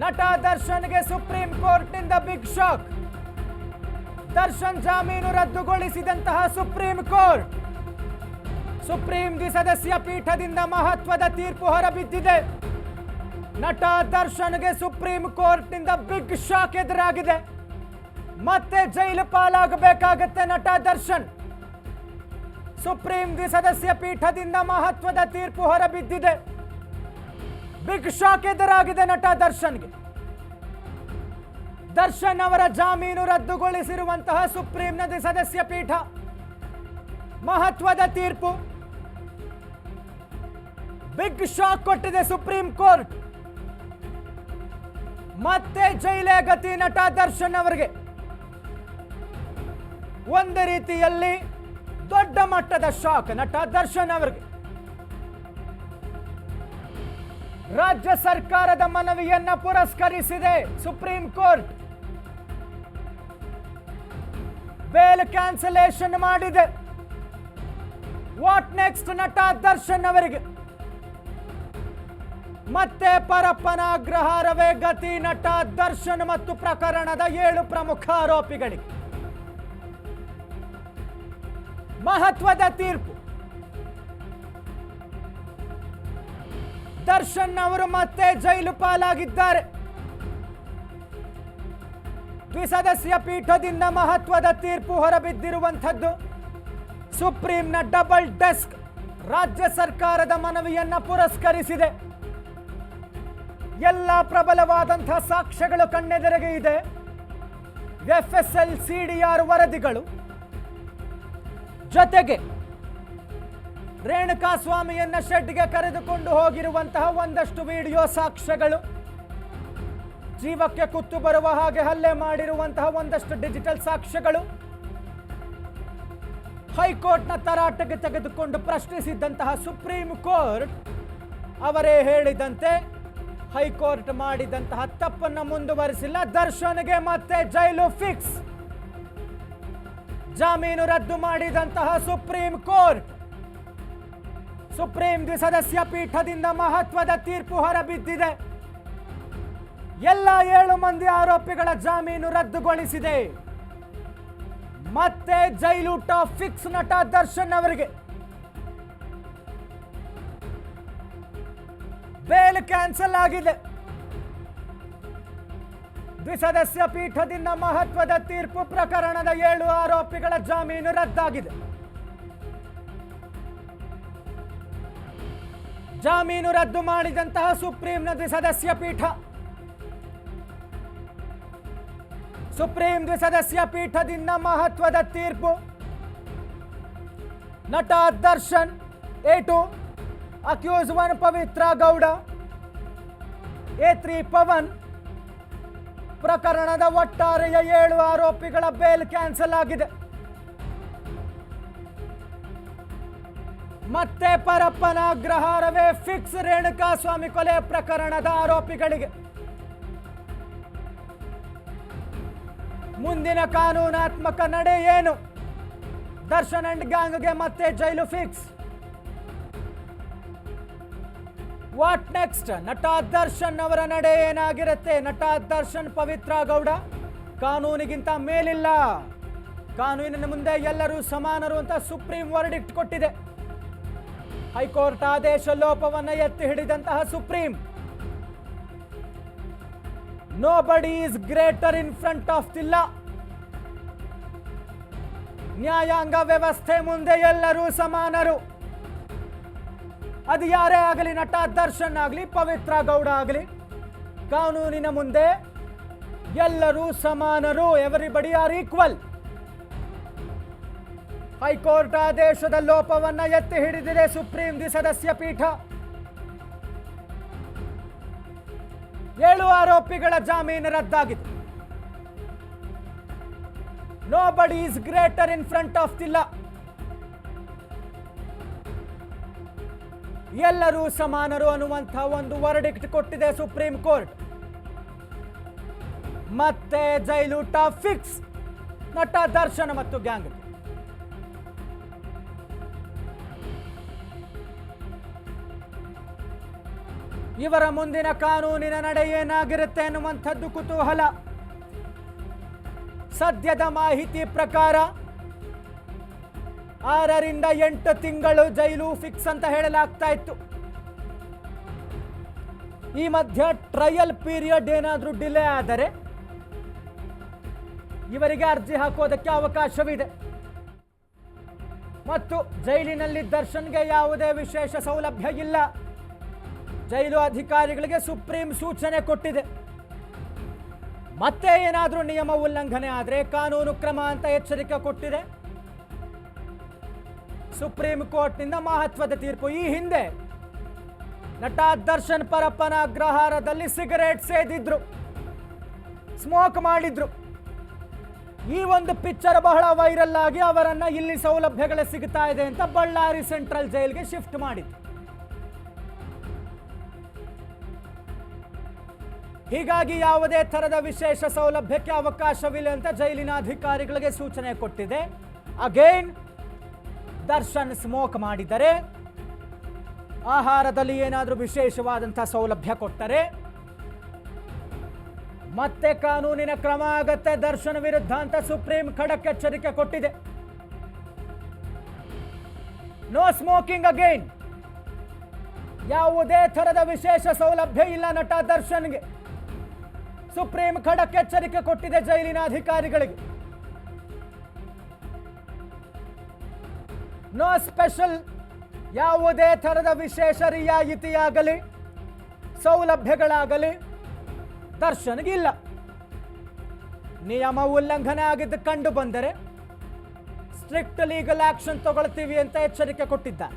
ನಟ ದರ್ಶನ್ಗೆ ಸುಪ್ರೀಂ ಕೋರ್ಟ್ನಿಂದ ಬಿಗ್ ಶಾಕ್. ದರ್ಶನ್ ಜಾಮೀನು ರದ್ದುಗೊಳಿಸಿದಂತಹ ಸುಪ್ರೀಂ ಕೋರ್ಟ್. ಸುಪ್ರೀಂ ದ್ವಿಸದಸ್ಯ ಪೀಠದಿಂದ ಮಹತ್ವದ ತೀರ್ಪು ಹೊರಬಿದ್ದಿದೆ. ನಟ ದರ್ಶನ್ಗೆ ಸುಪ್ರೀಂ ಕೋರ್ಟ್ನಿಂದ ಬಿಗ್ ಶಾಕ್ ಎದುರಾಗಿದೆ. ಮತ್ತೆ ಜೈಲು ಪಾಲಾಗಬೇಕಾಗತ್ತೆ ನಟ ದರ್ಶನ್. ಸುಪ್ರೀಂ ದ್ವಿಸದಸ್ಯ ಪೀಠದಿಂದ ಮಹತ್ವದ ತೀರ್ಪು ಹೊರಬಿದ್ದಿದೆ. ಬಿಗ್ ಶಾಕ್ ಎದುರಾಗಿದೆ ನಟ ದರ್ಶನ್ಗೆ. ದರ್ಶನ್ ಅವರ ಜಾಮೀನು ರದ್ದುಗೊಳಿಸಿರುವಂತಹ ಸುಪ್ರೀಂನದಿ ಸದಸ್ಯ ಪೀಠ. ಮಹತ್ವದ ತೀರ್ಪು. ಬಿಗ್ ಶಾಕ್ ಕೊಟ್ಟಿದೆ ಸುಪ್ರೀಂ ಕೋರ್ಟ್. ಮತ್ತೆ ಜೈಲೇ ಗತಿ ನಟ ದರ್ಶನ್ ಅವರಿಗೆ. ಒಂದು ರೀತಿಯಲ್ಲಿ ದೊಡ್ಡ ಮಟ್ಟದ ಶಾಕ್ ನಟ ದರ್ಶನ್ ಅವರಿಗೆ. ರಾಜ್ಯ ಸರ್ಕಾರದ ಮನವಿಯನ್ನ ಪುರಸ್ಕರಿಸಿದೆ ಸುಪ್ರೀಂ ಕೋರ್ಟ್. ಬೇಲ್ ಕ್ಯಾನ್ಸಲೇಷನ್ ಮಾಡಿದೆ. ವಾಟ್ ನೆಕ್ಸ್ಟ್ ನಟ ದರ್ಶನ್ ಅವರಿಗೆ? ಮತ್ತೆ ಪರಪ್ಪನ ಅಗ್ರಹಾರವೇ ಗತಿ ನಟ ದರ್ಶನ್ ಮತ್ತು ಪ್ರಕರಣದ ಏಳು ಪ್ರಮುಖ ಆರೋಪಿಗಳಿಗೆ. ಮಹತ್ವದ ತೀರ್ಪು. ದರ್ಶನ್ ಅವರು ಮತ್ತೆ ಜೈಲು ಪಾಲಾಗಿದ್ದಾರೆ. ದ್ವಿಸದಸ್ಯ ಪೀಠದಿಂದ ಮಹತ್ವದ ತೀರ್ಪು ಹೊರಬಿದ್ದಿರುವಂಥದ್ದು. ಸುಪ್ರೀಂನ ಡಬಲ್ ಡೆಸ್ಕ್ ರಾಜ್ಯ ಸರ್ಕಾರದ ಮನವಿಯನ್ನ ಪುರಸ್ಕರಿಸಿದೆ. ಎಲ್ಲ ಪ್ರಬಲವಾದಂತಹ ಸಾಕ್ಷ್ಯಗಳು ಕಣ್ಣೆದೆರೆಗೆ ಇದೆ. F S L C D R ವರದಿಗಳು. ಜೊತೆಗೆ ರೇಣುಕಾ ಸ್ವಾಮಿಯನ್ನ ಶೆಡ್ಗೆ ಕರೆದುಕೊಂಡು ಹೋಗಿರುವಂತಹ ಒಂದಷ್ಟು ವಿಡಿಯೋ ಸಾಕ್ಷ್ಯಗಳು. ಜೀವಕ್ಕೆ ಕುತ್ತು ಬರುವ ಹಾಗೆ ಹಲ್ಲೆ ಮಾಡಿರುವಂತಹ ಒಂದಷ್ಟು ಡಿಜಿಟಲ್ ಸಾಕ್ಷ್ಯಗಳು. ಹೈಕೋರ್ಟ್ನ ತರಾಟೆಗೆ ತೆಗೆದುಕೊಂಡು ಪ್ರಶ್ನಿಸಿದ್ದಂತಹ ಸುಪ್ರೀಂ ಕೋರ್ಟ್ ಅವರೇ ಹೇಳಿದಂತೆ ಹೈಕೋರ್ಟ್ ಮಾಡಿದಂತಹ ತಪ್ಪನ್ನು ಮುಂದುವರಿಸಿಲ್ಲ. ದರ್ಶನ್ಗೆ ಮತ್ತೆ ಜೈಲು ಫಿಕ್ಸ್. ಜಾಮೀನು ರದ್ದು ಮಾಡಿದಂತಹ ಸುಪ್ರೀಂ ಕೋರ್ಟ್ ಸುಪ್ರೀಂ ದ್ವಿಸದಸ್ಯ ಪೀಠದಿಂದ ಮಹತ್ವದ ತೀರ್ಪು ಹೊರಬಿದ್ದಿದೆ. ಎಲ್ಲ ಏಳು ಮಂದಿ ಆರೋಪಿಗಳ ಜಾಮೀನು ರದ್ದುಗೊಳಿಸಿದೆ. ಮತ್ತೆ ಜೈಲೂಟ ಫಿಕ್ಸ್ ನಟ ದರ್ಶನ್ ಅವರಿಗೆ. ಬೇಲ್ ಕ್ಯಾನ್ಸಲ್ ಆಗಿದೆ. ದ್ವಿಸದಸ್ಯ ಪೀಠದಿಂದ ಮಹತ್ವದ ತೀರ್ಪು ಪ್ರಕರಣದ ಏಳು ಆರೋಪಿಗಳ ಜಾಮೀನು ರದ್ದಾಗಿದೆ. ಜಾಮೀನು ರದ್ದು ಮಾಡಿದಂತಹ ಸುಪ್ರೀಂನ ದ್ವಿಸದಸ್ಯ ಪೀಠ. ಸುಪ್ರೀಂ ದ್ವಿಸದಸ್ಯ ಪೀಠದಿಂದ ಮಹತ್ವದ ತೀರ್ಪು. ನಟ Darshan A two accused one Pavithra Gowda, A three Pavan, ಪ್ರಕರಣದ ಒಟ್ಟಾರೆಯ ಏಳು ಆರೋಪಿಗಳ ಬೇಲ್ ಕ್ಯಾನ್ಸಲ್ ಆಗಿದೆ. ಮತ್ತೆ ಪರಪ್ಪನ ಅಗ್ರಹಾರವೇ ಫಿಕ್ಸ್ ರೇಣುಕಾ ಸ್ವಾಮಿ ಕೊಲೆ ಪ್ರಕರಣದ ಆರೋಪಿಗಳಿಗೆ. ಮುಂದಿನ ಕಾನೂನಾತ್ಮಕ ನಡೆ ಏನು? ದರ್ಶನ್ ಅಂಡ್ ಗ್ಯಾಂಗ್ಗೆ ಮತ್ತೆ ಜೈಲು ಫಿಕ್ಸ್ ವಾಟ್ ನೆಕ್ಸ್ಟ್ ನಟ ದರ್ಶನ್ ಅವರ ನಡೆ ಏನಾಗಿರುತ್ತೆ? ನಟ ದರ್ಶನ್ ಪವಿತ್ರ ಗೌಡ, ಕಾನೂನಿಗಿಂತ ಮೇಲಿಲ್ಲ. ಕಾನೂನಿನ ಮುಂದೆ ಎಲ್ಲರೂ ಸಮಾನರು ಅಂತ ಸುಪ್ರೀಂ ವರ್ಡಿಕ್ಟ್ ಕೊಟ್ಟಿದೆ. ಹೈಕೋರ್ಟ್ ಆದೇಶ ಲೋಪವನ್ನು ಎತ್ತಿ ಹಿಡಿದಂತಹ supreme. Nobody is greater in front of the ನ್ಯಾಯಾಂಗ ವ್ಯವಸ್ಥೆ ಮುಂದೆ ಎಲ್ಲರೂ ಸಮಾನರು. ಅದು ಯಾರೇ ಆಗಲಿ, ನಟ ದರ್ಶನ್ ಆಗಲಿ, ಪವಿತ್ರ ಗೌಡ ಆಗಲಿ, ಕಾನೂನಿನ ಮುಂದೆ ಎಲ್ಲರೂ ಸಮಾನರು. ಎವರಿಬಡಿ ಆರ್ ಈಕ್ವಲ್ ಹೈಕೋರ್ಟ್ ಆದೇಶದ ಲೋಪವನ್ನ ಎತ್ತಿ ಹಿಡಿದಿದೆ ಸುಪ್ರೀಂ ದ್ವಿಸದಸ್ಯ ಪೀಠ. ಏಳು ಆರೋಪಿಗಳ ಜಾಮೀನು ರದ್ದಾಗಿದೆ. Nobody is greater in front of the law ಎಲ್ಲರೂ ಸಮಾನರು ಅನ್ನುವಂಥ ಒಂದು ವರ್ಡಿಕ್ಟ್ ಕೊಟ್ಟಿದೆ ಸುಪ್ರೀಂ ಕೋರ್ಟ್. ಮತ್ತೆ ಜೈಲೂಟ ಫಿಕ್ಸ್ ನಟ ದರ್ಶನ ಮತ್ತು ಗ್ಯಾಂಗ್ ಇವರ ಮುಂದಿನ ಕಾನೂನಿನ ನಡೆ ಏನಾಗಿರುತ್ತೆ ಎನ್ನುವಂಥದ್ದು ಕುತೂಹಲ. ಸದ್ಯದ ಮಾಹಿತಿ ಪ್ರಕಾರ ಆರರಿಂದ ಎಂಟು ತಿಂಗಳು ಜೈಲು ಫಿಕ್ಸ್ ಅಂತ ಹೇಳಲಾಗ್ತಾ ಇತ್ತು. ಈ ಮಧ್ಯ ಟ್ರಯಲ್ ಪೀರಿಯಡ್ ಏನಾದರೂ ಡಿಲೇ ಆದರೆ ಇವರಿಗೆ ಅರ್ಜಿ ಹಾಕೋದಕ್ಕೆ ಅವಕಾಶವಿದೆ. ಮತ್ತು ಜೈಲಿನಲ್ಲಿ ದರ್ಶನ್ಗೆ ಯಾವುದೇ ವಿಶೇಷ ಸೌಲಭ್ಯ ಇಲ್ಲ. ಜೈಲು ಅಧಿಕಾರಿಗಳಿಗೆ ಸುಪ್ರೀಂ ಸೂಚನೆ ಕೊಟ್ಟಿದೆ. ಮತ್ತೆ ಏನಾದರೂ ನಿಯಮ ಉಲ್ಲಂಘನೆ ಆದರೆ ಕಾನೂನು ಕ್ರಮ ಅಂತ ಎಚ್ಚರಿಕೆ ಕೊಟ್ಟಿದೆ. ಸುಪ್ರೀಂ ಕೋರ್ಟ್ನಿಂದ ಮಹತ್ವದ ತೀರ್ಪು ಈ ಹಿಂದೆ. ನಟ ದರ್ಶನ್ ಪರಪ್ಪನ ಅಗ್ರಹಾರದಲ್ಲಿ ಸಿಗರೇಟ್ ಸೇದಿದ್ರು. ಸ್ಮೋಕ್ ಮಾಡಿದ್ರು. ಈ ಒಂದು ಪಿಕ್ಚರ್ ಬಹಳ ವೈರಲ್ ಆಗಿ ಅವರನ್ನು ಇಲ್ಲಿ ಸೌಲಭ್ಯಗಳೇ ಸಿಗ್ತಾ ಇದೆ ಅಂತ ಬಳ್ಳಾರಿ ಸೆಂಟ್ರಲ್ ಜೈಲ್ಗೆ ಶಿಫ್ಟ್ ಮಾಡಿದ್ರು. ಹೀಗಾಗಿ ಯಾವುದೇ ಥರದ ವಿಶೇಷ ಸೌಲಭ್ಯಕ್ಕೆ ಅವಕಾಶವಿಲ್ಲ ಅಂತ ಜೈಲಿನ ಅಧಿಕಾರಿಗಳಿಗೆ ಸೂಚನೆ ಕೊಟ್ಟಿದೆ. ಅಗೇನ್ ದರ್ಶನ್ ಸ್ಮೋಕ್ ಮಾಡಿದರೆ ಆಹಾರದಲ್ಲಿ ಏನಾದರೂ ವಿಶೇಷವಾದಂಥ ಸೌಲಭ್ಯ ಕೊಟ್ಟರೆ ಮತ್ತೆ ಕಾನೂನಿನ ಕ್ರಮ ಆಗತ್ತೆ, ದರ್ಶನ್ ವಿರುದ್ಧ ಅಂತ ಸುಪ್ರೀಂ ಖಡಕ್ ಎಚ್ಚರಿಕೆ ಕೊಟ್ಟಿದೆ. ನೋ ಸ್ಮೋಕಿಂಗ್ ಅಗೈನ್ ಯಾವುದೇ ಥರದ ವಿಶೇಷ ಸೌಲಭ್ಯ ಇಲ್ಲ ನಟ ದರ್ಶನ್ಗೆ. ಸುಪ್ರೀಂ ಖಡಕ್ ಎಚ್ಚರಿಕೆ ಕೊಟ್ಟಿದೆ ಜೈಲಿನ ಅಧಿಕಾರಿಗಳಿಗೆ. ನೋ ಸ್ಪೆಷಲ್, ಯಾವುದೇ ಥರದ ವಿಶೇಷ ರಿಯಾಯಿತಿಯಾಗಲಿ, ಸೌಲಭ್ಯಗಳಾಗಲಿ, ದರ್ಶನಗಿಲ್ಲ. ನಿಯಮ ಉಲ್ಲಂಘನೆ ಆಗಿದ್ದು ಕಂಡು ಬಂದರೆ ಸ್ಟ್ರಿಕ್ಟ್ ಲೀಗಲ್ ಆಕ್ಷನ್ ತಗೊಳ್ತೀವಿ ಅಂತ ಎಚ್ಚರಿಕೆ ಕೊಟ್ಟಿದ್ದಾರೆ.